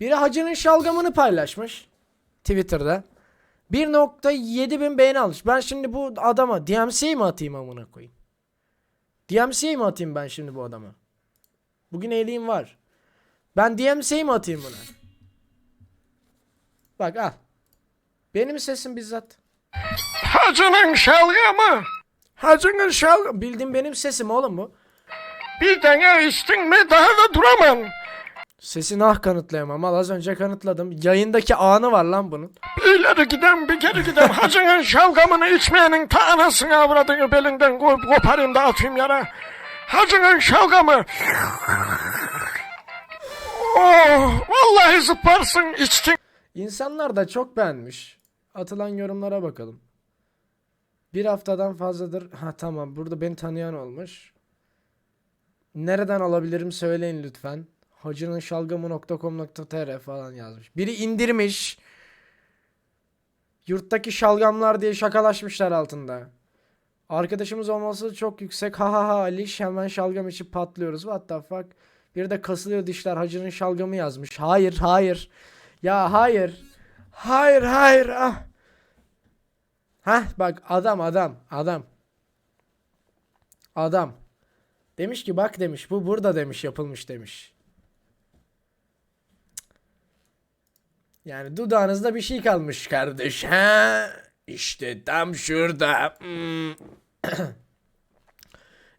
Biri hacının şalgamını paylaşmış. Twitter'da. 1.7 bin beğeni almış. Ben şimdi bu adama DMC'yi mi atayım amına koyayım? DMC'yi mi atayım ben şimdi bu adama? Bugün eğiliğim var. Ben DMC'yi mi atayım buna? Bak al. Benim sesim bizzat. Hacının şalgamı. Hacının şalgam. Bildiğin benim sesim oğlum bu. Bir tane içtin mi daha da duramam. Sesini ah kanıtlayamam. Al az önce kanıtladım. Yayındaki anı var lan bunun. İleri giden bir geri giden hacının şalgamını içmeyenin ta anasını avradını belinden koyup koparayım da atayım yara. Hacının şalgamı. Oh, vallahi zıplarsın içtin. İnsanlar da çok beğenmiş. Atılan yorumlara bakalım. Bir haftadan fazladır. Ha tamam burada beni tanıyan olmuş. Nereden alabilirim söyleyin lütfen. Hacının şalgamı.com.tr falan yazmış. Biri indirmiş. Yurttaki şalgamlar diye şakalaşmışlar altında. Arkadaşımız olması çok yüksek. Ha ha ha Aliş hemen şalgam içip patlıyoruz. What the fuck. Bir de kasılıyor dişler hacının şalgamı yazmış. Hayır hayır. Ya hayır. Hayır hayır. Ah. Hah bak adam adam adam. Adam. Demiş ki bak demiş bu burada demiş yapılmış demiş. Yani dudağınızda bir şey kalmış kardeş. Ha? İşte tam şurada. Hmm.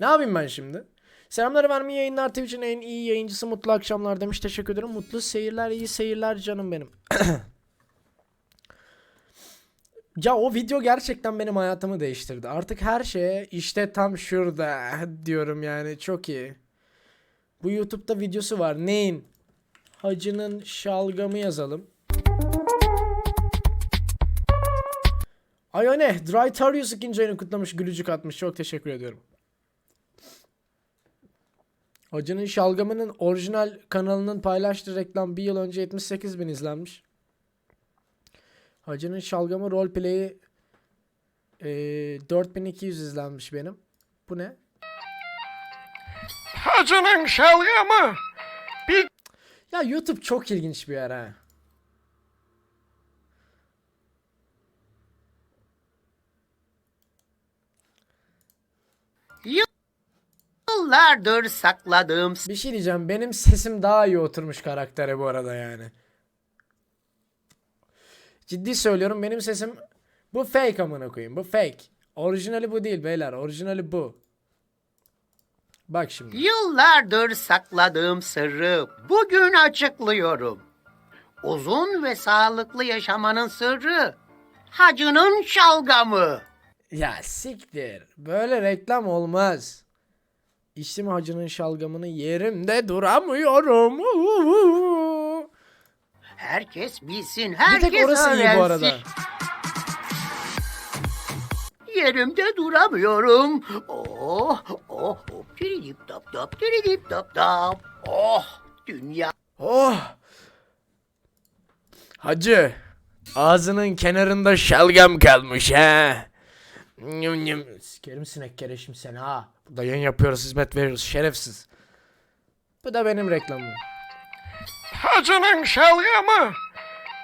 ne yapayım ben şimdi? Selamlar iyi yayınlar Twitch'in en iyi yayıncısı mutlu akşamlar demiş teşekkür ederim. Mutlu seyirler iyi seyirler canım benim. Ya o video gerçekten benim hayatımı değiştirdi. Artık her şeye işte tam şurada diyorum yani çok iyi. Bu YouTube'da videosu var. Neyin? Hacının şalgamı yazalım. Ay o ne? Dry Tarius ikinci ayını kutlamış gülücük atmış. Çok teşekkür ediyorum. Hacının şalgamının orijinal kanalının paylaştığı reklam bir yıl önce 78 bin izlenmiş. Hacının şalgamı roleplay'i e, 4200 izlenmiş benim. Bu ne? Hacının şalgamı. Bir Ya YouTube çok ilginç bir yer ha. Yıllardır sakladığım Bir şey diyeceğim. Benim sesim daha iyi oturmuş karaktere bu arada yani. Ciddi söylüyorum benim sesim bu fake amına koyayım. Bu fake. Orijinali bu değil beyler. Orijinali bu. Bak şimdi. Yıllardır sakladığım sırrı bugün açıklıyorum. Uzun ve sağlıklı yaşamanın sırrı hacının şalgamı. Ya siktir. Böyle reklam olmaz. İçtim hacının şalgamını yerimde duramıyorum. Herkes bilsin, Bir herkes tek orası iyi öğrensin. bu arada. Yerimde duramıyorum. Oh, oh, hop, diridip dop dop, diridip dop dop. Oh, dünya Oh. Hacı. Ağzının kenarında şalgam kalmış ha. Sikerim sinek kereşim seni ha. Burada yayın yapıyoruz hizmet veriyoruz şerefsiz. Bu da benim reklamım. hacının şalgamı.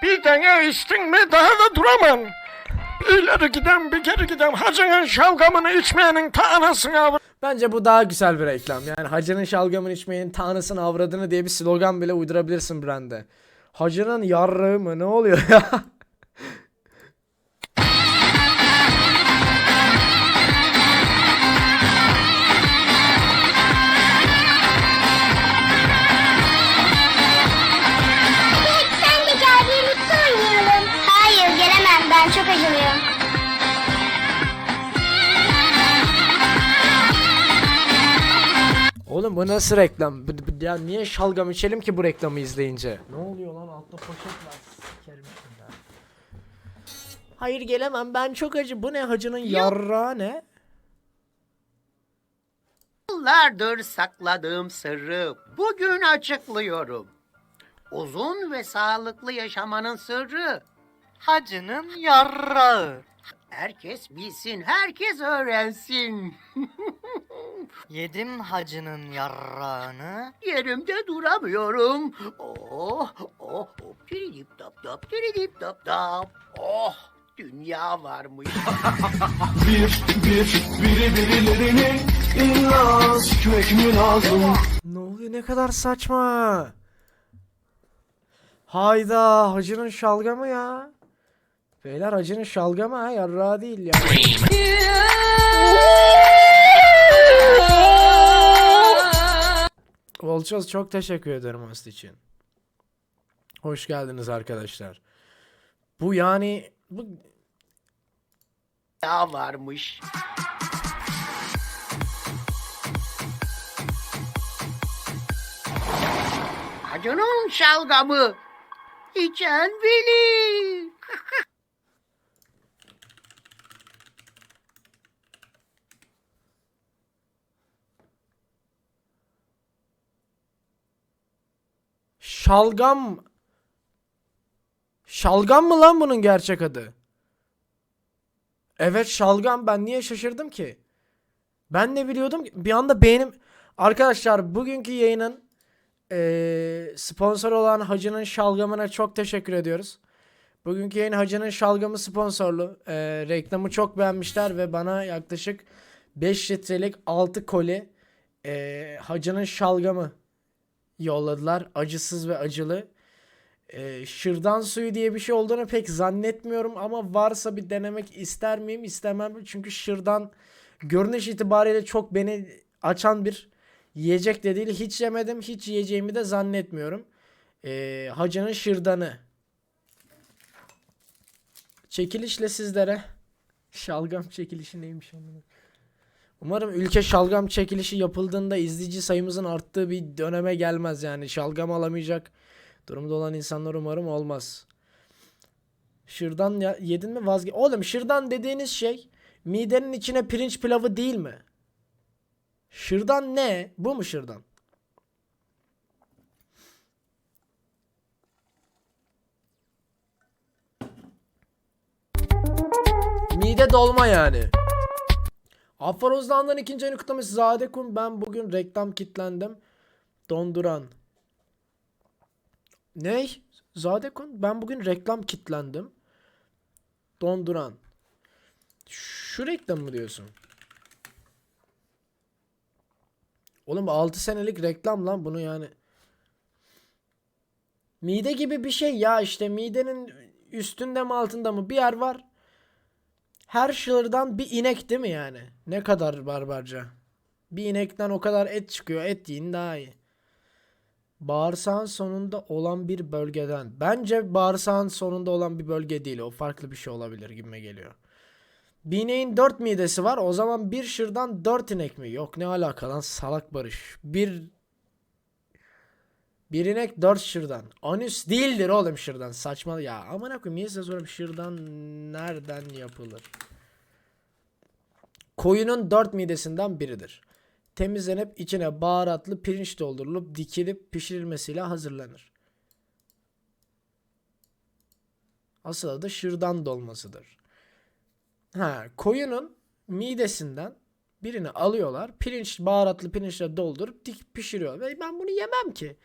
Bir tane içtin mi daha da duramam. Bir ileri giden bir geri giden hacının şalgamını içmeyenin ta anasını avradını Bence bu daha güzel bir reklam. Yani hacının şalgamını içmeyin tanrısını avradını diye bir slogan bile uydurabilirsin brande. Hacının yarrığı mı ne oluyor ya? Oğlum bu nasıl reklam? Bu- bu- Ya niye şalgam içelim ki bu reklamı izleyince? Ne oluyor lan altta poşet var. Sikerim şimdi. Hayır gelemem ben çok acı. Bu ne hacının yarrağı ne? Yıllardır sakladığım sırrı bugün açıklıyorum. Uzun ve sağlıklı yaşamanın sırrı hacının yarrağı. Herkes bilsin, herkes öğrensin. Yedim hacının yarrağını. Yerimde duramıyorum. Oh, oh, hop diridip tap tap diridip tap tap. Oh, dünya varmış. Ne oluyor ne kadar saçma. Hayda hacının şalgamı ya. Beyler hacının şalgamı ha yarrağı değil ya. Volçoz çok teşekkür ederim host için. Hoş geldiniz arkadaşlar. Bu yani bu Dünya varmış. Hacının şalgamı. İçen bilir. Şalgam Şalgam mı lan bunun gerçek adı? Evet şalgam ben niye şaşırdım ki? Ben de biliyordum ki- bir anda beynim Arkadaşlar bugünkü yayının eee sponsor olan Hacı'nın şalgamına çok teşekkür ediyoruz. Bugünkü yayın Hacı'nın şalgamı sponsorlu. Eee, reklamı çok beğenmişler ve bana yaklaşık 5 litrelik 6 koli eee Hacı'nın şalgamı yolladılar. Acısız ve acılı. Ee, şırdan suyu diye bir şey olduğunu pek zannetmiyorum ama varsa bir denemek ister miyim? İstemem. Çünkü şırdan görünüş itibariyle çok beni açan bir yiyecek de değil. Hiç yemedim. Hiç yiyeceğimi de zannetmiyorum. Ee, hacının şırdanı. Çekilişle sizlere. Şalgam çekilişi neymiş amına? Umarım ülke şalgam çekilişi yapıldığında izleyici sayımızın arttığı bir döneme gelmez yani. Şalgam alamayacak durumda olan insanlar umarım olmaz. Şırdan ya, yedin mi vazge... Oğlum şırdan dediğiniz şey midenin içine pirinç pilavı değil mi? Şırdan ne? Bu mu şırdan? Mide dolma yani. Afrozlan'dan ikinci ayını kutlamış Zadekun. Ben bugün reklam kitlendim. Donduran. Ney? Zadekun. Ben bugün reklam kitlendim. Donduran. Şu reklam mı diyorsun? Oğlum 6 senelik reklam lan bunu yani. Mide gibi bir şey ya işte midenin üstünde mi altında mı bir yer var. Her şılırdan bir inek değil mi yani? Ne kadar barbarca. Bir inekten o kadar et çıkıyor. Et yiyin daha iyi. Bağırsağın sonunda olan bir bölgeden. Bence bağırsağın sonunda olan bir bölge değil. O farklı bir şey olabilir gibime geliyor. Bir ineğin dört midesi var. O zaman bir şırdan dört inek mi? Yok ne alaka lan salak barış. Bir bir inek dört şırdan. Anüs değildir oğlum şırdan. Saçma ya. Aman koyayım niye size soruyorum şırdan nereden yapılır? Koyunun dört midesinden biridir. Temizlenip içine baharatlı pirinç doldurulup dikilip pişirilmesiyle hazırlanır. Asıl adı şırdan dolmasıdır. Ha, koyunun midesinden birini alıyorlar. Pirinç, baharatlı pirinçle doldurup dik pişiriyor. Ve ben bunu yemem ki.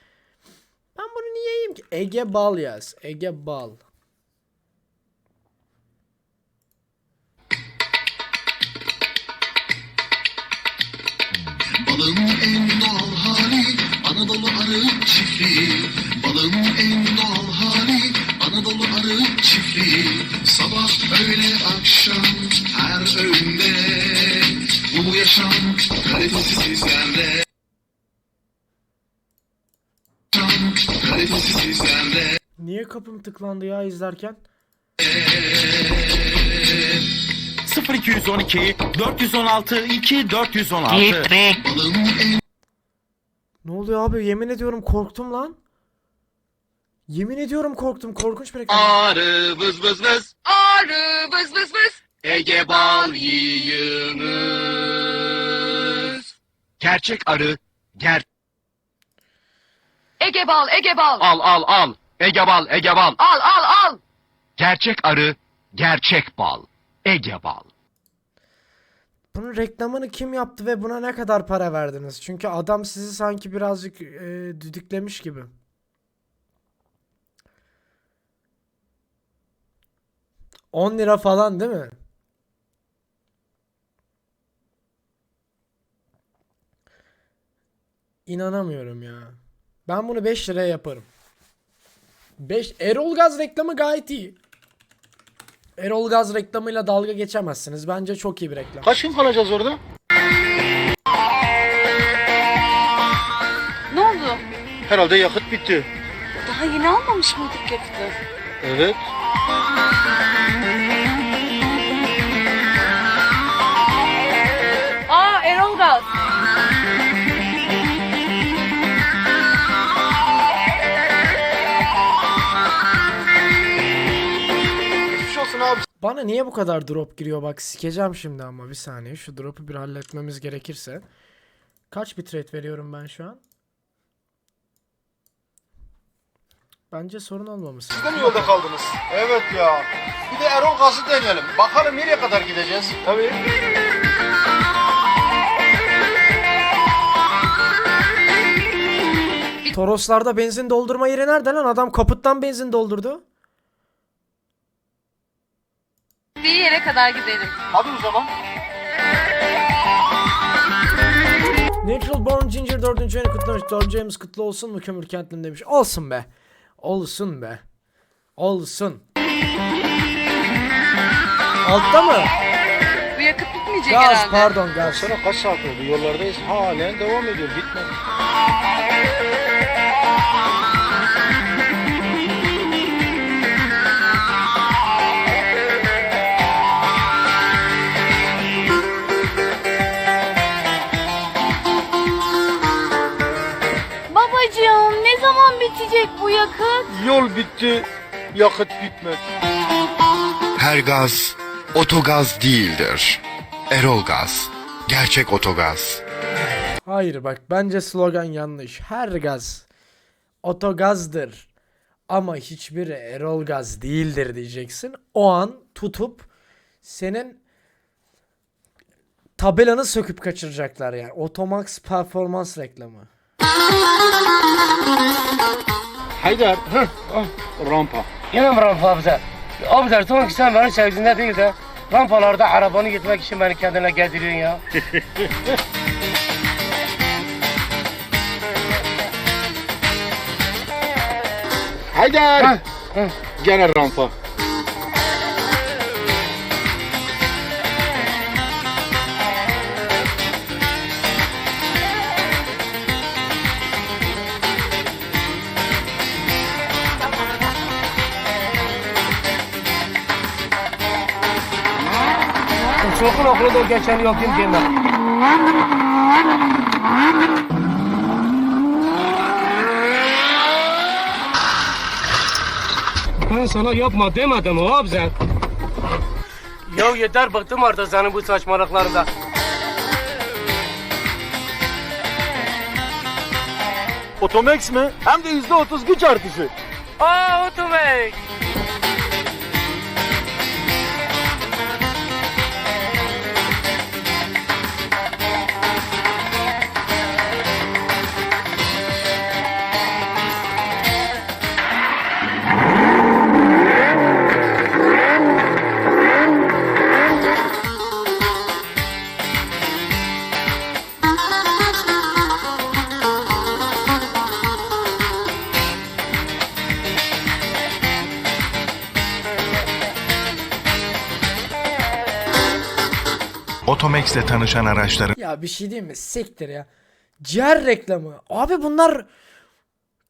Ben bunu niye yiyeyim ki? Ege bal yaz. Ege bal. Balım en doğal hali Anadolu arı çiftliği Balım en doğal hali Anadolu arı çiftliği Sabah öğle akşam her öğünde Bu yaşam kalitesi sizlerde Niye kapım tıklandı ya izlerken? 0212 416 2 416 Balım en Ne oluyor abi? Yemin ediyorum korktum lan. Yemin ediyorum korktum. Korkunç bir ekran. Arı vız vız vız Arı vız vız vız Ege bal yiyiniz Gerçek arı ger Ege bal, Ege bal. Al al al Ege bal Ege bal Al al al. Gerçek arı gerçek bal Ege bal Bunun reklamını kim yaptı ve buna ne kadar para verdiniz? Çünkü adam sizi sanki birazcık e, düdüklemiş gibi. On lira falan değil mi? İnanamıyorum ya. Ben bunu 5 liraya yaparım. 5 Erol Gaz reklamı gayet iyi. Erol Gaz reklamıyla dalga geçemezsiniz. Bence çok iyi bir reklam. Kaç gün kalacağız orada? Ne oldu? Herhalde yakıt bitti. Daha yeni almamış mıydık yakıtı? Evet. Bana niye bu kadar drop giriyor bak sikeceğim şimdi ama bir saniye şu drop'u bir halletmemiz gerekirse. Kaç bitrate veriyorum ben şu an? Bence sorun olmaması. Siz de mi yolda kaldınız? Evet ya. Bir de Erol Gaz'ı deneyelim. Bakalım nereye kadar gideceğiz? Tabii. Toroslarda benzin doldurma yeri nerede lan? Adam kaputtan benzin doldurdu. Bir yere kadar gidelim. Hadi o zaman. Natural Born Ginger 4. ayını kutlamış. 4. ayımız kutlu olsun mu kömür kentlim demiş. Olsun be. Olsun be. Olsun. Altta mı? Bu yakıt bitmeyecek Gaz herhalde. pardon gaz. Sana kaç saat oldu? Yollardayız. Halen devam ediyor. Bitmedi. Zaman bitecek bu yakıt? Yol bitti. Yakıt bitmedi. Her gaz otogaz değildir. Erol Gaz. Gerçek otogaz. Hayır bak bence slogan yanlış. Her gaz otogazdır ama hiçbiri Erol gaz değildir diyeceksin. O an tutup senin tabelanı söküp kaçıracaklar yani. Otomax performans reklamı. Haydar. ah, rampa. Yine mi rampa abizer? Abizer son ki sen benim sevgimde değil de rampalarda arabanı gitmek için beni kendine gezdiriyorsun ya. Haydar. Gene rampa. Çokun okulu da geçen yok kim diyemem. Ben sana yapma demedim mi abizer? Ya yeter bıktım artık senin bu saçmalıklarından. Otomax mi? Hem de yüzde otuz güç artışı. Aa otomatik. Otomex'le tanışan araçların Ya bir şey diyeyim mi? Siktir ya. Ciğer reklamı. Abi bunlar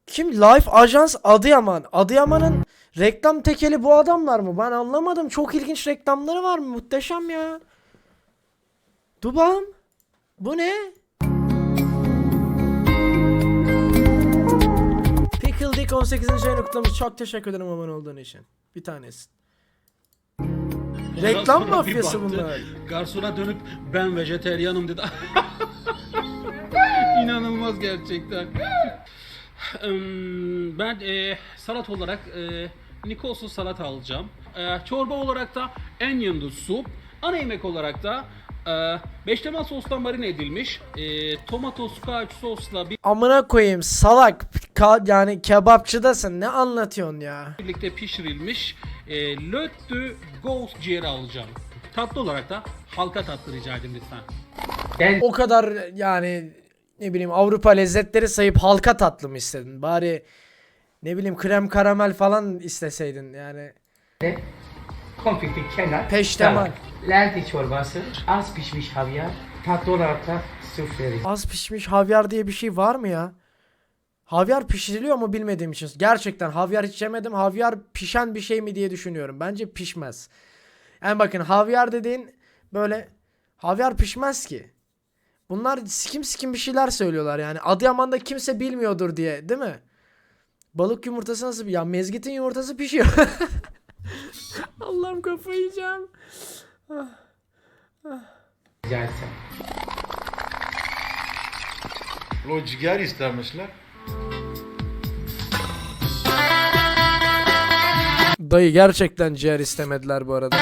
kim? Life Ajans Adıyaman. Adıyaman'ın reklam tekeli bu adamlar mı? Ben anlamadım. Çok ilginç reklamları var mı? Muhteşem ya. Dubam. Bu ne? Pickle Dick 18. ayını kutlamış. Çok teşekkür ederim abone olduğun için. Bir tanesi. Reklam mafyası bunlar. Garsona dönüp ben vejeteryanım dedi. İnanılmaz gerçekten. Ben e, salat olarak e, Nikolsuz salat alacağım. E, çorba olarak da onion soup. Ana yemek olarak da Ee, beşamel sosla marine edilmiş. Ee, tomato scotch sosla Amına koyayım salak. Ka- yani kebapçıdasın. Ne anlatıyorsun ya? birlikte pişirilmiş e, de Ghost ciğeri alacağım. Tatlı olarak da halka tatlı rica edeyim lütfen. O kadar yani ne bileyim Avrupa lezzetleri sayıp halka tatlı mı istedin? Bari ne bileyim krem karamel falan isteseydin yani. Konfeti kenar. Peştemal. Lente çorbası, az pişmiş havyar, tatlı olarak da sufleri. Az pişmiş havyar diye bir şey var mı ya? Havyar pişiriliyor mu bilmediğim için. Gerçekten havyar hiç yemedim. Havyar pişen bir şey mi diye düşünüyorum. Bence pişmez. Yani bakın havyar dediğin böyle havyar pişmez ki. Bunlar sikim sikim bir şeyler söylüyorlar yani. Adıyaman'da kimse bilmiyordur diye değil mi? Balık yumurtası nasıl. Ya mezgitin yumurtası pişiyor. Allah'ım kafayı yiyeceğim. Rica etsem. O ciğer istemişler. Dayı gerçekten ciğer istemediler bu arada.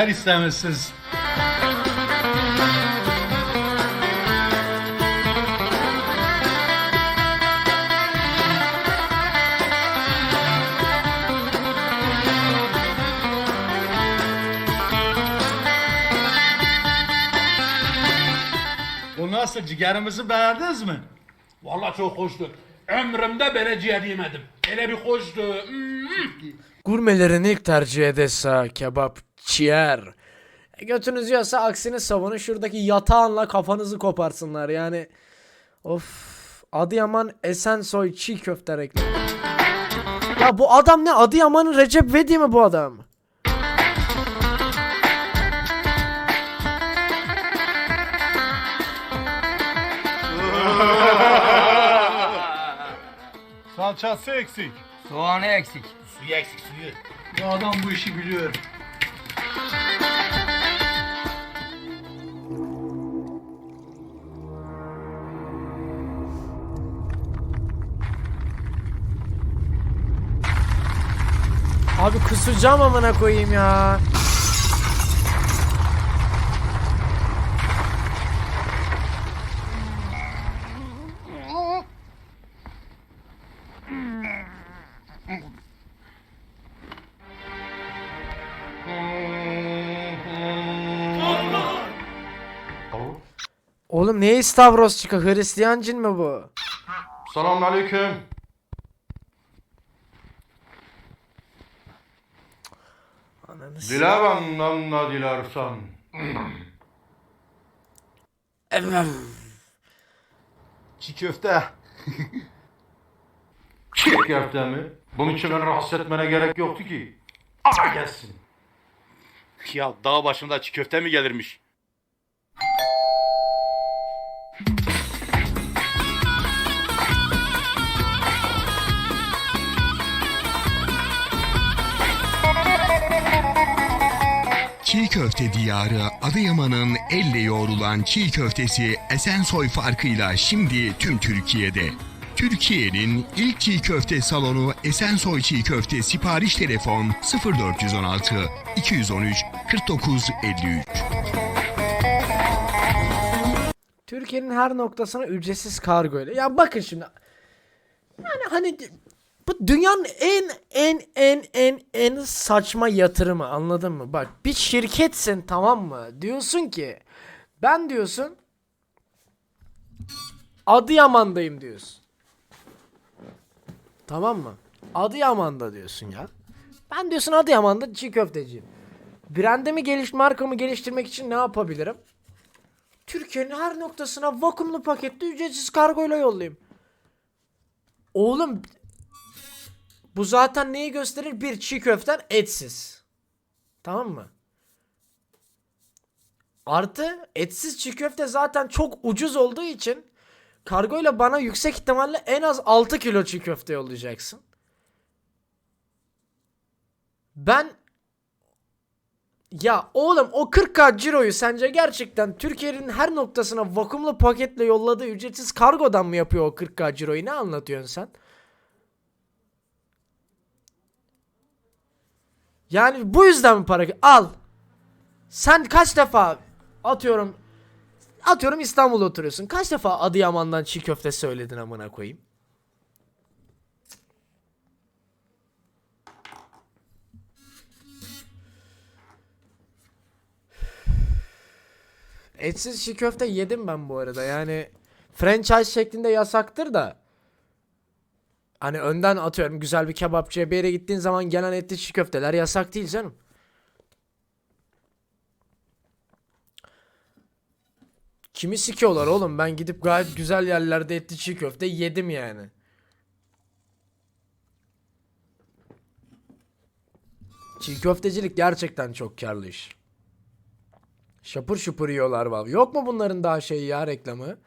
Ciğer istemişsiniz. Bu nasıl ciğerimizi beğendiniz mi? Vallahi çok hoştu. Ömrümde böyle ciğer yemedim. Öyle bir hoştu. Gurmelerin ilk tercih edesa kebap, ciğer. E, götünüz yiyorsa aksini savunun şuradaki yatağınla kafanızı koparsınlar yani. Of. Adıyaman Esensoy çiğ köfte reklamı. Ya bu adam ne? Adıyaman'ın Recep Vedi mi bu adam? Salçası eksik. Soğanı eksik. Suyu eksik suyu. Bu adam bu işi biliyor. Abi kusacağım amına koyayım ya. Oğlum ne Stavros çıkı? Hristiyan cin mi bu? Selamun aleyküm. Ananı s- Dile benden ne dilersen. Çiğ köfte. Çiğ köfte mi? Bunun için beni rahatsız etmene gerek yoktu ki. Ara gelsin. Ya dağ başında çiğ köfte mi gelirmiş? Köfte diyarı Adıyaman'ın elle yoğrulan çiğ köftesi Esensoy farkıyla şimdi tüm Türkiye'de. Türkiye'nin ilk çiğ köfte salonu Esensoy Çiğ Köfte sipariş telefon 0416 213 49 53. Türkiye'nin her noktasına ücretsiz kargo ile. Ya bakın şimdi. Yani hani bu dünyanın en en en en en saçma yatırımı anladın mı? Bak bir şirketsin tamam mı? Diyorsun ki ben diyorsun Adıyaman'dayım diyorsun. Tamam mı? Adıyaman'da diyorsun ya. Ben diyorsun Adıyaman'da çiğ köfteciyim. Brandimi geliş markamı geliştirmek için ne yapabilirim? Türkiye'nin her noktasına vakumlu paketli ücretsiz kargoyla yollayayım. Oğlum bu zaten neyi gösterir? Bir çiğ köften etsiz. Tamam mı? Artı etsiz çiğ köfte zaten çok ucuz olduğu için kargoyla bana yüksek ihtimalle en az 6 kilo çiğ köfte yollayacaksın. Ben ya oğlum o 40k ciroyu sence gerçekten Türkiye'nin her noktasına vakumlu paketle yolladığı ücretsiz kargodan mı yapıyor o 40k ciroyu? Ne anlatıyorsun sen? Yani bu yüzden mi para al. Sen kaç defa atıyorum atıyorum İstanbul'da oturuyorsun. Kaç defa Adıyaman'dan çiğ köfte söyledin amına koyayım? Etsiz çiğ köfte yedim ben bu arada. Yani franchise şeklinde yasaktır da. Hani önden atıyorum güzel bir kebapçıya bir yere gittiğin zaman gelen etli çiğ köfteler yasak değil canım. Kimi sikiyorlar oğlum? Ben gidip gayet güzel yerlerde etli çiğ köfte yedim yani. Çiğ köftecilik gerçekten çok karlı iş. Şapur şupur yiyorlar vallahi. Yok mu bunların daha şeyi ya reklamı?